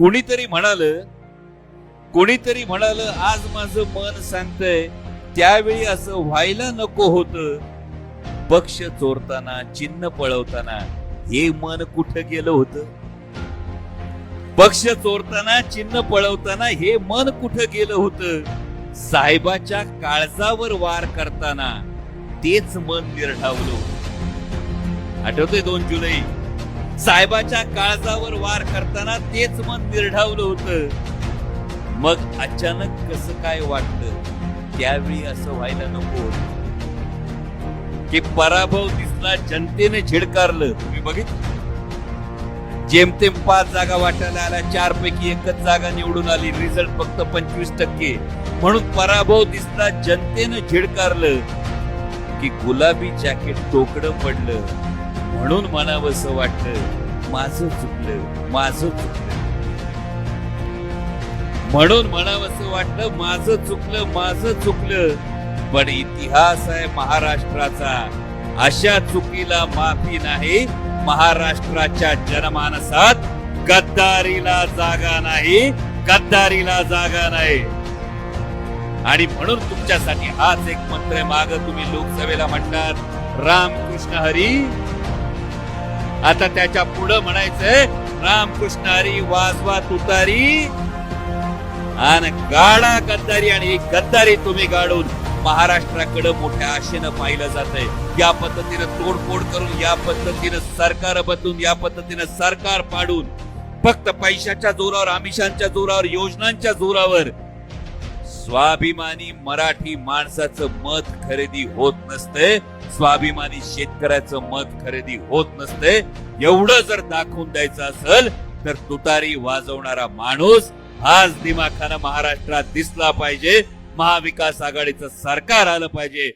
कोणीतरी म्हणाल कोणीतरी म्हणाल आज माझं मन सांगतय त्यावेळी असं व्हायला नको होत. पक्ष चोरताना चिन्ह पळवताना हे मन कुठं गेलं होतं? पक्ष चोरताना चिन्ह पळवताना हे मन कुठं गेलं होतं? साहेबाच्या काळजावर वार करताना तेच मन निर्ढावलं आठवतंय दोन जुलै? साहेबाच्या काळजावर वार करताना तेच मन निर्ढावलं होत. मग अचानक कसं काय वाटलं? त्यावेळी असं व्हायला नको. की पराभव दिसला जनतेने झिडकारलं. तुम्ही बघितलं? जेमतेम पाच जागा वाटायला आल्या चार पैकी एकच जागा निवडून आली रिझल्ट फक्त पंचवीस टक्के. म्हणून पराभव दिसला जनतेनं झिडकारलं. की गुलाबी जॅकेट तोकडं पडलं. म्हणून म्हणावंसं वाटलं. माझं चुकलं माझं चुकलं. म्हणून म्हणावंस वाटलं माझं चुकलं माझं चुकलं. पण इतिहास आहे महाराष्ट्राचा. अशा चुकीला माफी नाही महाराष्ट्राच्या जनमानसात गद्दारीला जागा नाही गद्दारीला जागा नाही. आणि म्हणून तुमच्यासाठी हाच एक मंत्र आहे. माग तुम्ही लोकसभेला म्हणतात रामकृष्ण हरी आता त्याच्या पुढं म्हणायचंय रामकृष्ण हरी वाजवा तुतारी. आणि गाडा गद्दारी आणि ही गद्दारी तुम्ही गाडून महाराष्ट्राकडे मोठ्या आशेनं पाहिलं जात आहे या पद्धतीनं तोडफोड करून या पद्धतीनं सरकार बदलून या पद्धतीनं सरकार पाडून फक्त पैशाच्या जोरावर आमिषांच्या जोरावर योजनांच्या जोरावर स्वाभिमानी मराठी माणसाचं मत खरेदी होत नसते स्वाभिमानी शेतकऱ्याचं मत खरेदी होत नसते. एवढं जर दाखवून द्यायचं असेल तर तुतारी वाजवणारा माणूस आज दिमाखानं महाराष्ट्रात दिसला पाहिजे. महाविकास आघाडीचं सरकार आलं पाहिजे.